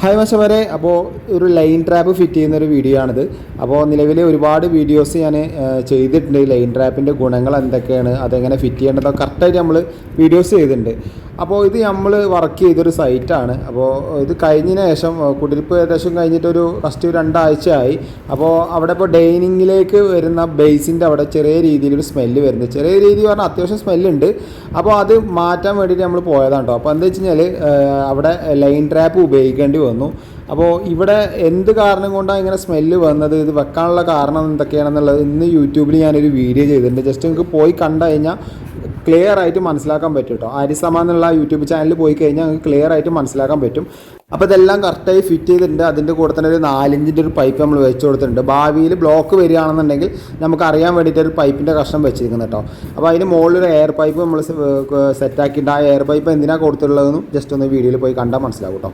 Hi മച്ചവരെ അപ്പോൾ ഒരു line trap fit ചെയ്യുന്ന ഒരു വീഡിയോ ആണിത്. അപ്പോൾ നിലവിൽ ഒരുപാട് വീഡിയോസ് ഞാൻ ചെയ്തിട്ടുണ്ട്. ലൈൻ ട്രാപ്പിന്റെ ഗുണങ്ങൾ എന്തൊക്കെയാണ് അതെങ്ങനെ ഫിറ്റ് ചെയ്യേണ്ടതൊക്കെ കറക്റ്റായിട്ട് നമ്മൾ വീഡിയോസ് ചെയ്തിട്ടുണ്ട്. അപ്പോൾ ഇത് നമ്മൾ വർക്ക് ചെയ്തൊരു സൈറ്റാണ് അപ്പോൾ ഇത് കഴിഞ്ഞതിന് ശേഷം കുടിരിപ്പ് ഏകദേശം കഴിഞ്ഞിട്ടൊരു ഫസ്റ്റ് രണ്ടാഴ്ചയായി. അപ്പോൾ അവിടെ ഇപ്പോൾ ഡൈനിങ്ങിലേക്ക് വരുന്ന ബേസിന്റെ അവിടെ ചെറിയ രീതിയിലൊരു സ്മെല്ല് വരുന്നത് ചെറിയ രീതി പറഞ്ഞാൽ അത്യാവശ്യം സ്മെല്ലുണ്ട് അപ്പോൾ അത് മാറ്റാൻ വേണ്ടിയിട്ട് നമ്മൾ പോയതാണ് കേട്ടോ അപ്പോൾ എന്താ വെച്ച് കഴിഞ്ഞാൽ അവിടെ ലൈൻ ട്രാപ്പ് ഉപയോഗിക്കേണ്ടി വന്നു. അപ്പോൾ ഇവിടെ എന്ത് കാരണം കൊണ്ടാണ് ഇങ്ങനെ സ്മെല്ല് വന്നത്? ഇത് വെക്കാനുള്ള കാരണം എന്തൊക്കെയാണെന്നുള്ളത് ഇന്ന് യൂട്യൂബിൽ ഞാനൊരു വീഡിയോ ചെയ്തിട്ടുണ്ട്. ജസ്റ്റ് നിങ്ങൾക്ക് പോയി കണ്ടു കഴിഞ്ഞാൽ ക്ലിയർ ആയിട്ട് മനസ്സിലാക്കാൻ പറ്റും കേട്ടോ ആര്യസമ എന്നുള്ള യൂട്യൂബ് ചാനലിൽ പോയി കഴിഞ്ഞാൽ നിങ്ങൾക്ക് ക്ലിയർ ആയിട്ട് മനസ്സിലാക്കാൻ പറ്റും. അപ്പോൾ ഇതെല്ലാം കറക്റ്റായി ഫിറ്റ് ചെയ്തിട്ടുണ്ട്. അതിന്റെ കൂടെ തന്നെ ഒരു നാലിഞ്ചിന്റെ ഒരു പൈപ്പ് നമ്മൾ വെച്ച് കൊടുത്തിട്ടുണ്ട്. ഭാവിയിൽ ബ്ലോക്ക് വരികയാണെന്നുണ്ടെങ്കിൽ നമുക്ക് അറിയാൻ വേണ്ടിയിട്ട് ഒരു പൈപ്പിന്റെ കഷ്ണം വെച്ചിരിക്കുന്നത് കേട്ടോ അപ്പോൾ അതിന് മുകളിൽ ഒരു എയർ പൈപ്പ് നമ്മൾ സെറ്റാക്കിയിട്ട് ആ എയർ പൈപ്പ് എന്തിനാണ് കൊടുത്തിട്ടുള്ളതെന്നും ജസ്റ്റ് ഒന്ന് വീഡിയോയിൽ പോയി കണ്ടാൽ മനസ്സിലാവും കേട്ടോ